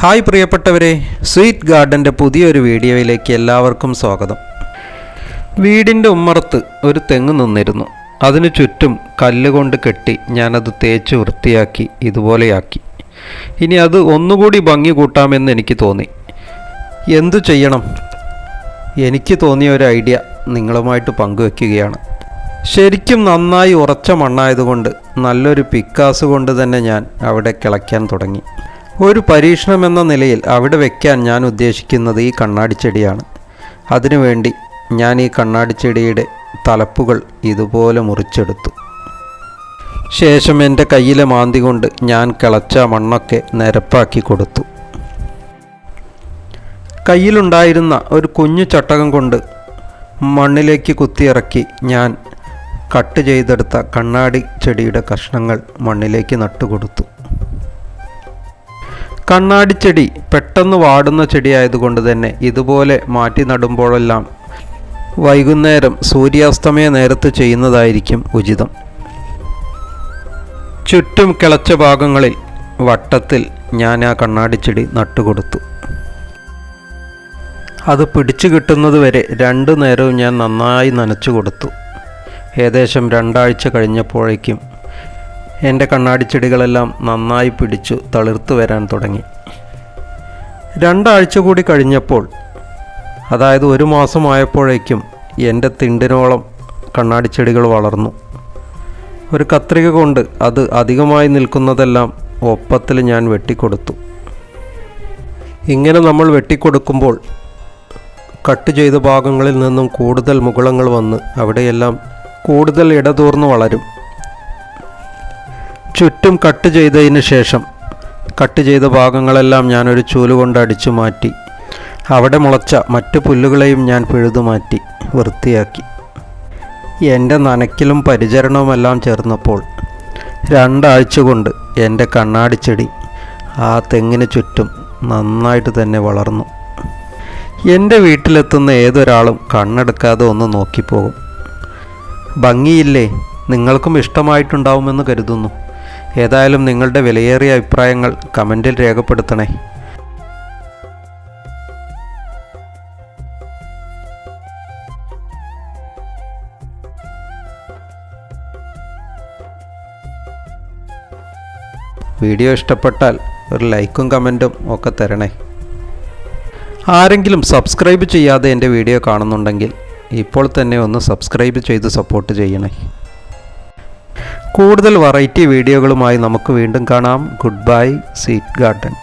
Hi പ്രിയപ്പെട്ടവരെ sweet ഗാർഡന്റെ പുതിയൊരു വീഡിയോയിലേക്ക് എല്ലാവർക്കും സ്വാഗതം. വീടിന്റെ ഉമ്മറത്ത് ഒരു തെങ്ങ് നിന്നിരുന്നു. അതിനു ചുറ്റും കല്ലുകൊണ്ട് കെട്ടി ഞാനത് തേച്ച് വൃത്തിയാക്കി ഇതുപോലെയാക്കി. ഇനി അത് ഒന്നുകൂടി ഭംഗി കൂട്ടാമെന്ന് എനിക്ക് തോന്നി. എന്തു ചെയ്യണം? എനിക്ക് തോന്നിയ ഒരു ഐഡിയ നിങ്ങളുമായിട്ട് പങ്കുവെക്കുകയാണ്. ശരിക്കും നന്നായി ഉറച്ച മണ്ണായതുകൊണ്ട് നല്ലൊരു പിക്കാസ് കൊണ്ട് തന്നെ ഞാൻ അവിടെ കിളയ്ക്കാൻ തുടങ്ങി. ഒരു പരീക്ഷണം എന്ന നിലയിൽ അവിടെ വയ്ക്കാൻ ഞാൻ ഉദ്ദേശിക്കുന്നത് ഈ കണ്ണാടി ചെടിയാണ് അതിനുവേണ്ടി ഞാൻ ഈ കണ്ണാടി ചെടിയുടെ തലപ്പുകൾ ഇതുപോലെ മുറിച്ചെടുത്തു. ശേഷം എന്റെ കയ്യിലെ മാന്തി കൊണ്ട് ഞാൻ കിളച്ച മണ്ണൊക്കെ നിരപ്പാക്കി കൊടുത്തു. കയ്യിലുണ്ടായിരുന്ന ഒരു കുഞ്ഞു ചട്ടകം കൊണ്ട് മണ്ണിലേക്ക് കുത്തിയിറക്കി ഞാൻ കട്ട് ചെയ്തെടുത്ത കണ്ണാടി ചെടിയുടെ കഷ്ണങ്ങൾ മണ്ണിലേക്ക് നട്ടുകൊടുത്തു. കണ്ണാടിച്ചെടി പെട്ടെന്ന് വാടുന്ന ചെടിയായതുകൊണ്ട് തന്നെ ഇതുപോലെ മാറ്റി നടുമ്പോഴെല്ലാം വൈകുന്നേരം സൂര്യാസ്തമയ നേരത്ത് ചെയ്യുന്നതായിരിക്കും ഉചിതം. ചുറ്റും കിളച്ച ഭാഗങ്ങളിൽ വട്ടത്തിൽ ഞാൻ ആ കണ്ണാടിച്ചെടി നട്ടുകൊടുത്തു. അത് പിടിച്ചു കിട്ടുന്നത് വരെ രണ്ടു നേരവും ഞാൻ നന്നായി നനച്ചു കൊടുത്തു ഏകദേശം രണ്ടാഴ്ച കഴിഞ്ഞപ്പോഴേക്കും എന്റെ കണ്ണാടിച്ചെടികളെല്ലാം നന്നായി പിടിച്ചു തളിർത്തു വരാൻ തുടങ്ങി. രണ്ടാഴ്ച കൂടി കഴിഞ്ഞപ്പോൾ അതായത് ഒരു മാസമായപ്പോഴേക്കും എന്റെ തിണ്ടിനോളം കണ്ണാടി ചെടികൾ വളർന്നു. ഒരു കത്രിക കൊണ്ട് അത് അധികമായി നിൽക്കുന്നതെല്ലാം ഒപ്പത്തിൽ ഞാൻ വെട്ടിക്കൊടുത്തു. ഇങ്ങനെ നമ്മൾ വെട്ടിക്കൊടുക്കുമ്പോൾ കട്ട് ചെയ്ത ഭാഗങ്ങളിൽ നിന്നും കൂടുതൽ മുകുളങ്ങൾ വന്ന് അവിടെയെല്ലാം കൂടുതൽ ഇടതൂർന്ന് വളരും. ചുറ്റും കട്ട് ചെയ്തതിന് ശേഷം കട്ട് ചെയ്ത ഭാഗങ്ങളെല്ലാം ഞാനൊരു ചൂൽ കൊണ്ട് അടിച്ചു മാറ്റി. അവിടെ മുളച്ച മറ്റു പുല്ലുകളെയും ഞാൻ പിഴുതു മാറ്റി വൃത്തിയാക്കി. എന്റെ നനയ്ക്കലും പരിചരണവുമെല്ലാം ചേർന്നപ്പോൾ രണ്ടാഴ്ച കൊണ്ട് എന്റെ കണ്ണാടിച്ചെടി ആ തെങ്ങിന് ചുറ്റും നന്നായിട്ട് തന്നെ വളർന്നു. എന്റെ വീട്ടിലെത്തുന്ന ഏതൊരാളും കണ്ണെടുക്കാതെ ഒന്ന് നോക്കിപ്പോകും. ഭംഗിയില്ലേ? നിങ്ങൾക്കും ഇഷ്ടമായിട്ടുണ്ടാവുമെന്ന് കരുതുന്നു. ഏതായാലും നിങ്ങളുടെ വിലയേറിയ അഭിപ്രായങ്ങൾ കമന്റിൽ രേഖപ്പെടുത്തണേ. വീഡിയോ ഇഷ്ടപ്പെട്ടാൽ ഒരു ലൈക്കും കമന്റും ഒക്കെ തരണേ. ആരെങ്കിലും സബ്സ്ക്രൈബ് ചെയ്യാതെ എന്റെ വീഡിയോ കാണുന്നുണ്ടെങ്കിൽ ഇപ്പോൾ തന്നെ ഒന്ന് സബ്സ്ക്രൈബ് ചെയ്ത് സപ്പോർട്ട് ചെയ്യണേ. കൂടുതൽ വെറൈറ്റി വീഡിയോകളുമായി നമുക്ക് വീണ്ടും കാണാം. Good bye seat garden